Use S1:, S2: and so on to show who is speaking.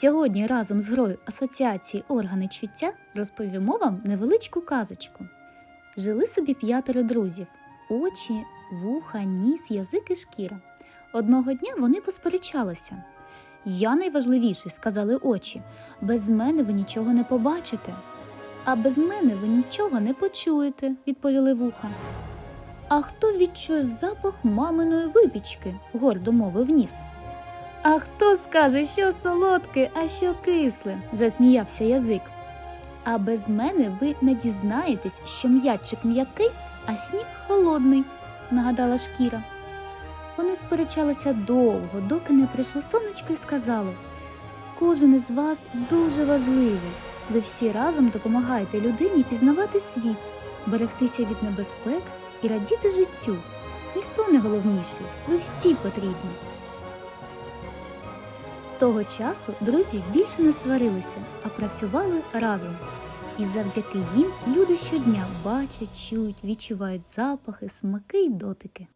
S1: Сьогодні разом з грою Асоціації органи чуття розповімо вам невеличку казочку. Жили собі п'ятеро друзів: очі, вуха, ніс, язик і шкіра. Одного дня вони посперечалися. Я найважливіший, сказали очі. Без мене ви нічого не побачите. А без мене ви нічого не почуєте, відповіли вуха. А хто відчує запах маминої випічки? гордо мовив ніс. А хто скаже, що солодке, а що кисле? засміявся язик. А без мене ви не дізнаєтесь, що м'ячик м'який, а сніг холодний, нагадала шкіра. Вони сперечалися довго, доки не прийшло сонечко і сказало: кожен із вас дуже важливий. Ви всі разом допомагаєте людині пізнавати світ, берегтися від небезпек і радіти життю. Ніхто не головніший, ви всі потрібні. З того часу друзі більше не сварилися, а працювали разом. І завдяки їм люди щодня бачать, чують, відчувають запахи, смаки й дотики.